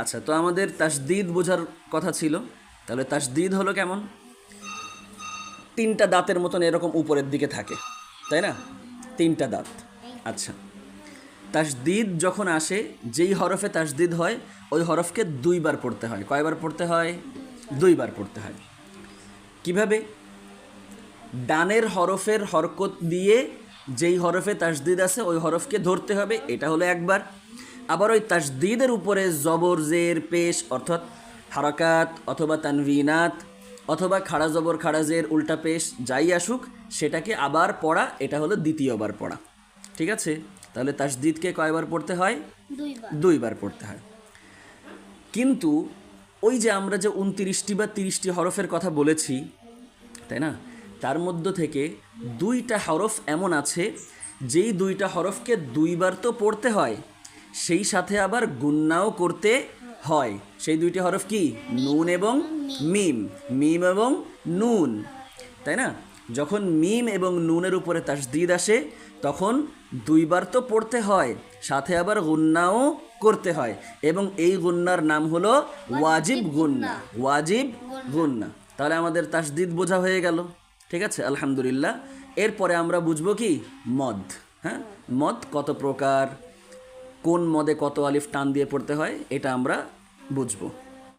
আচ্ছা তো আমাদের তাসদিদ বোঝার কথা ছিল। তাহলে তাসদিদ হলো কেমন? তিনটা দাঁতের মতন এরকম উপরের দিকে থাকে, তাই না? তিনটা দাঁত। আচ্ছা তাসদিদ যখন আসে, যেই হরফে তাসদিদ হয়, ওই হরফকে দুইবার পড়তে হয়। কয়বার পড়তে হয়? দুইবার পড়তে হয়। কীভাবে? ডানের হরফের হরকত দিয়ে যেই হরফে তাসদিদ আছে, ওই হরফকে ধরতে হবে। এটা হলো একবার। আবার ওই তাসদিদের উপরে জবর জের পেশ অর্থাৎ হারাকাত অথবা তানভিনাত অথবা খাড়া জবর খাড়া জের উল্টা পেশ যাই আসুক সেটাকে আবার পড়া এটা হলো দ্বিতীয়বার পড়া। ঠিক আছে? তাহলে তাসদিদকে কয়বার পড়তে হয়? দুইবার। দুইবার পড়তে হয়। কিন্তু ওই যে আমরা যে উনতিরিশটি বা তিরিশটি হরফের কথা বলেছি তাই না? তার মধ্য থেকে দুইটা হরফ এমন আছে যেই দুইটা হরফকে দুইবার তো পড়তে হয় সেই সাথে আবার গুন্নাও করতে হয়। সেই দুইটি হরফ কি? নুন এবং মিম। মিম এবং নুন। তাই না? যখন মিম এবং নুনের উপরে তাসদিদ আসে, তখন দুইবার তো পড়তে হয়, সাথে আবার গুন্নাও করতে হয়। এবং এই গুন্নার নাম হলো ওয়াজিব গুন্না। ওয়াজিব গুন্না। তাহলে আমাদের তাসদিদ বোঝা হয়ে গেল। ঠিক আছে? আলহামদুলিল্লাহ। এরপরে আমরা বুঝব কি? মদ। হ্যাঁ? মদ কত প্রকার? কোন মদে কত আলিফ টান দিয়ে পড়তে হয় এটা আমরা বুঝব।